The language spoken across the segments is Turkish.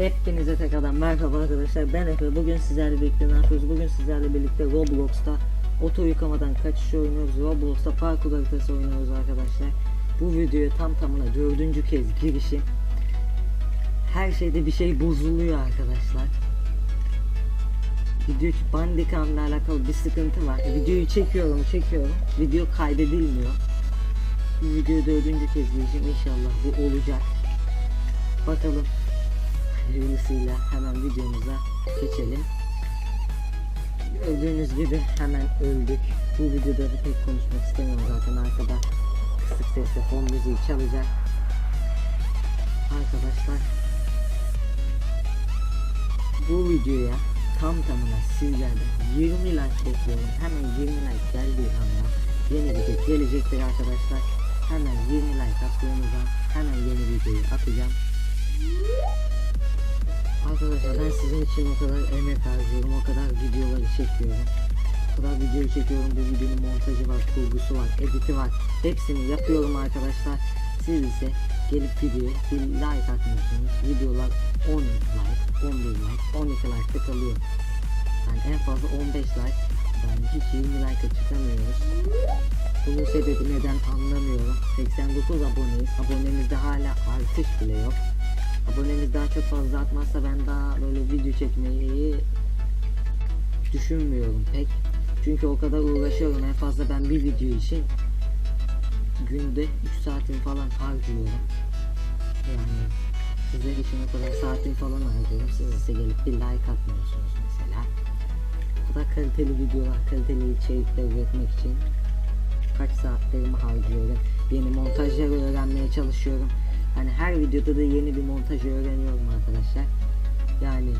Hepinize tekrardan merhaba arkadaşlar. Ben Efe. Bugün sizlerle birlikte ne yapıyoruz? Bugün sizlerle birlikte Roblox'ta oto yıkamadan kaçış oynuyoruz. Roblox'ta parkur haritası oynuyoruz arkadaşlar. Bu videoya tam tamına dördüncü kez girişim. Her şeyde bir şey bozuluyor arkadaşlar. Video bandicamla alakalı bir sıkıntı var. Videoyu çekiyorum çekiyorum. Video kaydedilmiyor. Bu videoya dördüncü kez girişim inşallah bu olacak. Bakalım hayırlısıyla hemen videomuza geçelim. Gördüğünüz gibi hemen öldük. Bu videoda da pek konuşmak istemiyorum zaten arkada kısık sesle fon müziği çalacak. Arkadaşlar bu videoya tam tamına sizlerden 20 like bekliyorum. Hemen 20 like geldiği anda yeni video gelecektir arkadaşlar. Hemen 20 like attığımızda hemen yeni videoyu atacağım. Arkadaşlar ben sizin için o kadar emek harcıyorum, o kadar videoları çekiyorum. O kadar videoyu çekiyorum, bu videonun montajı var, kurgusu var, editi var. Hepsini yapıyorum arkadaşlar. Siz ise gelip videoya bir like atmıyorsunuz. Videolar 10 like, 11 like, 12 like'da kalıyor. Yani en fazla 15 like. Yani hiç 20 like'a çıkamıyoruz. Bunun sebebi neden anlamıyorum. 89 aboneyiz. Abonemizde hala artış bile yok. Abonemiz daha çok fazla artmazsa ben daha böyle video çekmeyi düşünmüyorum pek. Çünkü o kadar uğraşıyorum. En fazla ben bir video için günde 3 saatim falan harcıyorum. Yani sizler için o kadar saatim falan harcıyorum. Siz ise gelip bir like atmıyorsunuz mesela. O kadar kaliteli videolar, kaliteli içerikler üretmek için kaç saatlerimi harcıyorum. Yeni montajlar öğrenmeye çalışıyorum. Hani her videoda da yeni bir montaj öğreniyorum arkadaşlar. Yani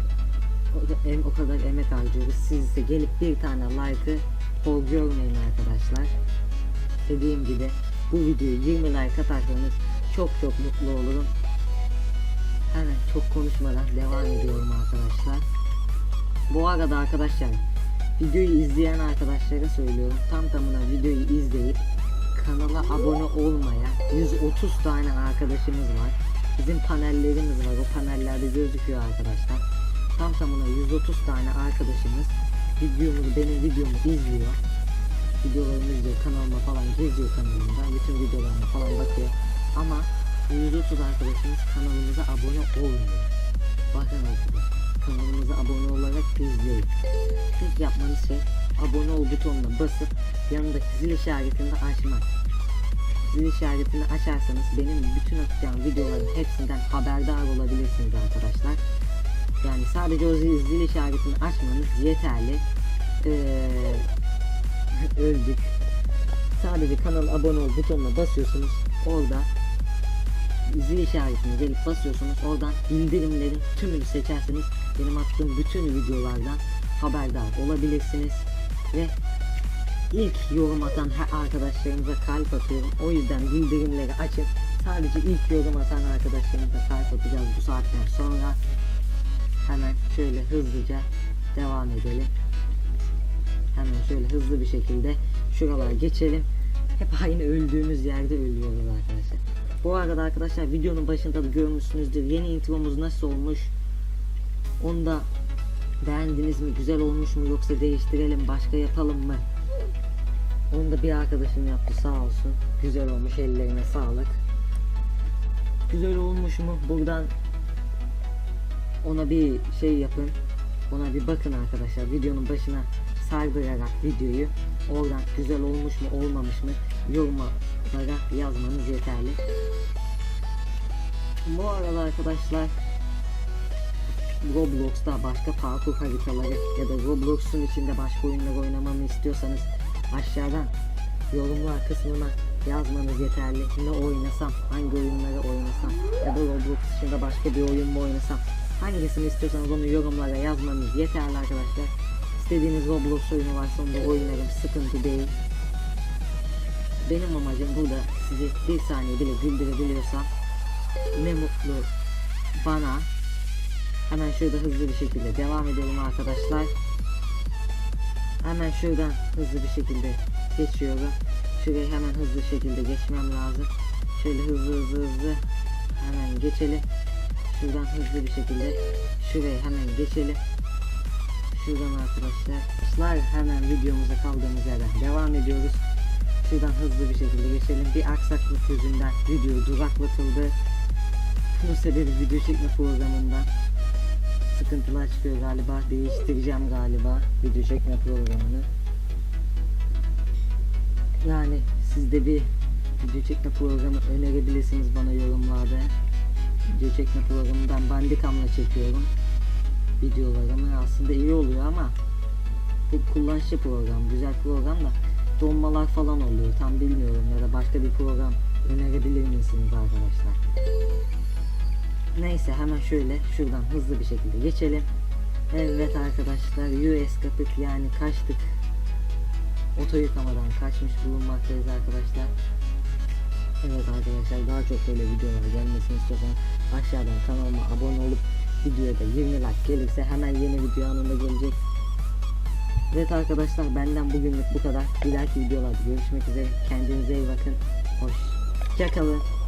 o, em, o kadar emek harcıyoruz. Siz ise gelip bir tane like'ı hor görmeyin arkadaşlar. Dediğim gibi bu videoyu 20 like atarsanız çok çok mutlu olurum. Hemen çok konuşmadan devam ediyorum arkadaşlar. Bu arada arkadaşlar videoyu izleyen arkadaşlara söylüyorum. Tam tamına videoyu izleyip kanala abone olmayan 130 tane arkadaşımız var. Bizim panellerimiz var. O panellerde gözüküyor arkadaşlar. Tam tamına 130 tane arkadaşımız videomuzu, benim videomu izliyor. Videolarımı izliyor, kanalıma falan geziyor kanalımda. Bütün videolarıma falan bakıyor. Ama 130 arkadaşımız kanalımıza abone olmuyor. Bakın arkadaşlar, kanalımıza abone olarak izleyin. Tek yapmanız şey abone ol butonuna basıp yanındaki zil işaretini de açmak. Zil işaretini açarsanız benim bütün atacağım videoların hepsinden haberdar olabilirsiniz arkadaşlar. Yani sadece o zil, zil işaretini açmanız yeterli. Ee, öldük. Sadece kanala abone ol butonuna basıyorsunuz. Orada zil işaretini gelip basıyorsunuz. Oradan bildirimlerin tümünü seçerseniz benim attığım bütün videolardan haberdar olabilirsiniz. Ve ilk yorum atan her arkadaşlarımıza kalp atıyorum. O yüzden bildirimleri açın. Sadece ilk yorum atan arkadaşlarımıza kalp atacağız bu saatten sonra. Hemen şöyle hızlıca devam edelim. Hemen şöyle hızlı bir şekilde şuralara geçelim. Hep aynı öldüğümüz yerde ölüyoruz arkadaşlar. Bu arada arkadaşlar videonun başında da görmüşsünüzdür. Yeni intromuz nasıl olmuş? Onu da beğendiniz mi? Güzel olmuş mu? Yoksa değiştirelim, başka yapalım mı? Onu da bir arkadaşım yaptı sağ olsun. Güzel olmuş ellerine sağlık. Güzel olmuş mu? Buradan ona bir şey yapın. Ona bir bakın arkadaşlar. Videonun başına sardırarak videoyu oradan güzel olmuş mu olmamış mı yorumlara yazmanız yeterli. Bu arada arkadaşlar Roblox'ta başka parkur haritaları ya da Roblox'un içinde başka oyunlar oynamamı istiyorsanız aşağıdan yorumlar kısmına yazmanız yeterli. Ne oynasam, hangi oyunları oynasam ya da Roblox dışında başka bir oyun mu oynasam hangisini istiyorsanız onu yorumlara yazmanız yeterli arkadaşlar. İstediğiniz Roblox oyunu varsa onu da oynarım. Sıkıntı değil. Benim amacım burada sizi bir saniye bile güldürebiliyorsam ne mutlu bana. Hemen şurada hızlı bir şekilde devam edelim arkadaşlar. Hemen şuradan hızlı bir şekilde geçiyorum. Şurayı hemen hızlı şekilde geçmem lazım. Şöyle hızlı hızlı hızlı hemen geçelim. Şuradan hızlı bir şekilde şuraya hemen geçelim. Şuradan arkadaşlar. Arkadaşlar hemen videomuza kaldığımız yerden devam ediyoruz. Şuradan hızlı bir şekilde geçelim. Bir aksaklık yüzünden video duraklatıldı. Bunun sebebi video çekme programından sıkıntılar çıkıyor galiba. Değiştireceğim galiba video çekme programını. Yani siz de bir video çekme programı önerebilirsiniz bana yorumlarda. Video çekme programını ben Bandicam'la çekiyorum. Videolarımı aslında iyi oluyor ama bu kullanışlı program, güzel program da donmalar falan oluyor. Tam bilmiyorum ya da başka bir program önerebilir misiniz arkadaşlar? Neyse hemen şöyle şuradan hızlı bir şekilde geçelim. Evet arkadaşlar US kapık yani kaçtık. Oto yıkamadan kaçmış bulunmaktayız arkadaşlar. Evet arkadaşlar daha çok böyle videolar gelmesini istiyorsanız aşağıdan kanalıma abone olup videoya da 20 like gelirse hemen yeni video anında gelecek. Evet arkadaşlar benden bugünlük bu kadar. Bir dahaki videolarda görüşmek üzere. Kendinize iyi bakın. Hoşçakalın.